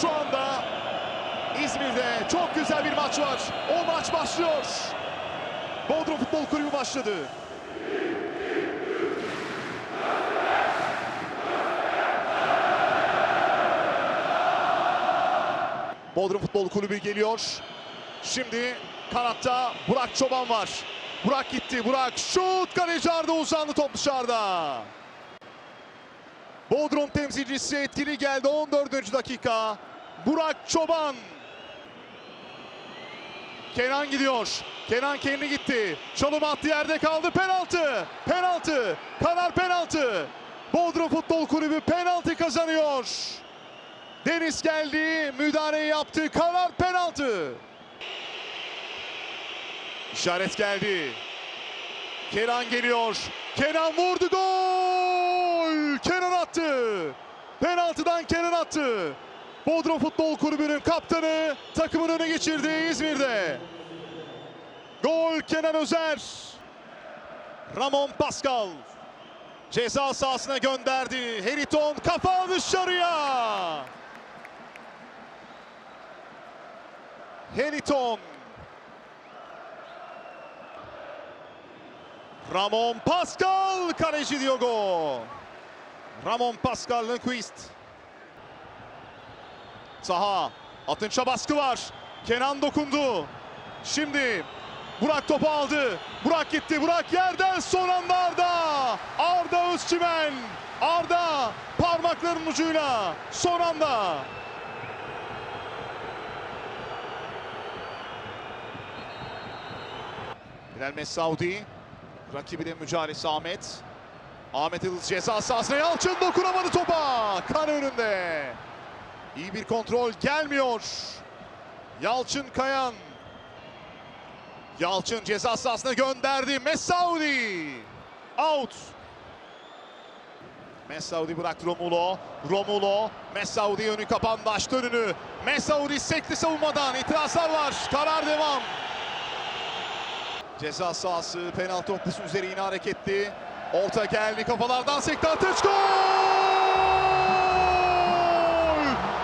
Şu anda İzmir'de çok güzel bir maç var. O maç başlıyor. Bodrum Futbol Kulübü başladı. Bodrum Futbol Kulübü geliyor. Şimdi kanatta Burak Çoban var. Burak gitti. Burak şut. Kaleci Arda uzandı top dışarıda. Bodrum temsilcisi etkili geldi 14. dakika. Burak Çoban. Kenan gidiyor. Kenan kendi gitti. Çalım attı yerde kaldı. Penaltı. Penaltı. Kanar penaltı. Bodrum Futbol Kulübü penaltı kazanıyor. Deniz geldi. Müdahaleyi yaptı. Kanar penaltı. İşaret geldi. Kenan geliyor. Kenan vurdu gol. Kenan attı. Penaltıdan Kenan attı. Bodrum Futbol Kulübü'nün kaptanı takımın öne geçirdi İzmir'de. Gol Kenan Özer. Ramon Pascal ceza sahasına gönderdi. Heriton kafa dışarıya. Heriton Ramon Pascal kaleci Diogo. Ramon Pascal Lundqvist. Saha. Atınç'a baskı var. Kenan dokundu. Şimdi Burak topu aldı. Burak gitti. Burak yerden son anda Arda. Arda Özçimen. Arda parmaklarının ucuyla son anda. Bilal Messaudi. Rakibinin mücadelesi Ahmet. Ahmet Yıldız ceza sahasına Yalçın dokunamadı topa. Kan önünde. İyi bir kontrol gelmiyor. Yalçın Kayan. Yalçın ceza sahasına gönderdi. Messaudi. Out. Messaudi bıraktı Romulo. Romulo. Messaudi önü kapandı. Açtı önünü. Messaudi sekti savunmadan. İtirazlar var. Karar devam. Ceza sahası penaltı noktası üzeri yine hareketli. Orta geldi kafalardan sekti Atınç gol!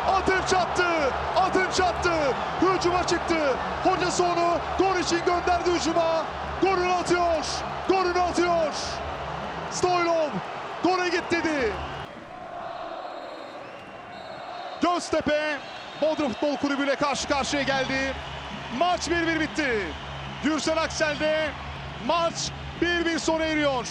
Atınç attı! Atınç attı! Hücuma çıktı. Hocası onu gol için gönderdi hücuma. Golünü atıyor. Golünü atıyor. Stoylov gole git dedi. Göztepe Bodrum Futbol Kulübü ile karşı karşıya geldi. Maç 1-1 bitti. Gürsel Aksel'de maç 1-1 sona eriyor.